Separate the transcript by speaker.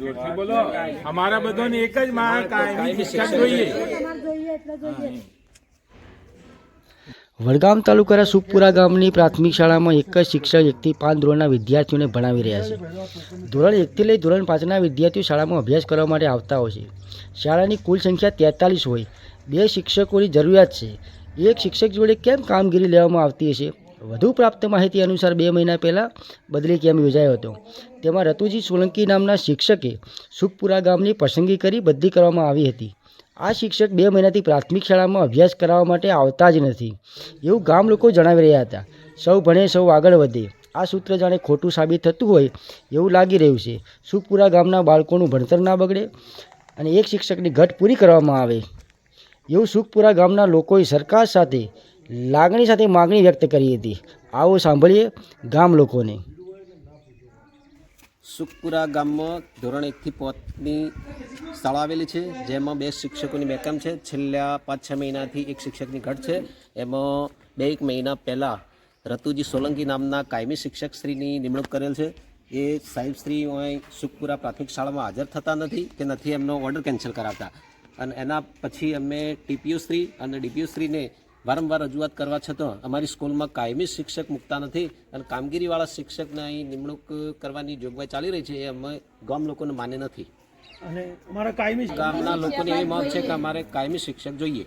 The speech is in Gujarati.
Speaker 1: જોરથી બોલો. અમારા બધાને એક જ માં કાયમી
Speaker 2: એટલે જોઈએ.
Speaker 3: વડગામ તાલુકાના સુખપુરા ગામની પ્રાથમિક શાળામાં એક જ શિક્ષક એકથી પાંચ ધોરણના વિદ્યાર્થીઓને ભણાવી રહ્યા છે. ધોરણ એકથી લઈ ધોરણ પાંચના વિદ્યાર્થીઓ શાળામાં અભ્યાસ કરવા માટે આવતા હોય છે. શાળાની કુલ સંખ્યા તેતાલીસ હોય. બે શિક્ષકોની જરૂરિયાત છે. એક શિક્ષક જોડે કેમ કામગીરી લેવામાં આવતી હશે? વધુ પ્રાપ્ત માહિતી અનુસાર બે મહિના પહેલાં બદલી કેમ્પ યોજાયો હતો? તેમાં રતુજી સોલંકી નામના શિક્ષકે સુખપુરા ગામની પસંદગી કરી બદલી કરવામાં આવી હતી. આ શિક્ષક બે મહિનાથી પ્રાથમિક શાળામાં અભ્યાસ કરાવવા માટે આવતા જ નથી. એવું ગામ લોકો જણાવી રહ્યા હતા. સૌ ભણે, સૌ આગળ વધે. આ સૂત્ર જાણે ખોટું સાબિત થતું હોય એવું લાગી રહ્યું છે. સુખપુરા ગામના બાળકોનું ભણતર ના બગડે અને એક શિક્ષકની ઘટ પૂરી કરવામાં આવે. એવું સુખપુરા ગામના લોકોએ સરકાર સાથે લાગણી સાથે માગણી વ્યક્ત કરી હતી. આવો સાંભળીએ ગામ લોકોને.
Speaker 4: સુખપુરા ગામમાં ધોરણ એકથી પાંચની શાળા આવેલી છે, જેમાં બે શિક્ષકોની બેકામ છે. છેલ્લા પાંચ છ મહિનાથી એક શિક્ષકની ઘટ છે. એમાં બે એક મહિના પહેલાં રતુજી સોલંકી નામના કાયમી શિક્ષકશ્રીની નિમણૂક કરેલ છે. એ સાહેબશ્રી અહીં સુખપુરા પ્રાથમિક શાળામાં હાજર થતા નથી કે નથી એમનો ઓર્ડર કેન્સલ કરાવતા. અને એના પછી અમે ટીપીયુ શ્રી અને ડીપીયુ શ્રીને વારંવાર રજૂઆત કરવા છતાં અમારી સ્કૂલમાં કાયમી શિક્ષક મૂકતા નથી અને કામગીરીવાળા શિક્ષકને અહીં નિમણૂક કરવાની જોગવાઈ ચાલી રહી છે એ અમે ગામ લોકોને માન્ય નથી.
Speaker 5: અને અમારા કાયમી
Speaker 4: ગામના લોકોની એવી માંગ છે કે અમારે કાયમી શિક્ષક જોઈએ.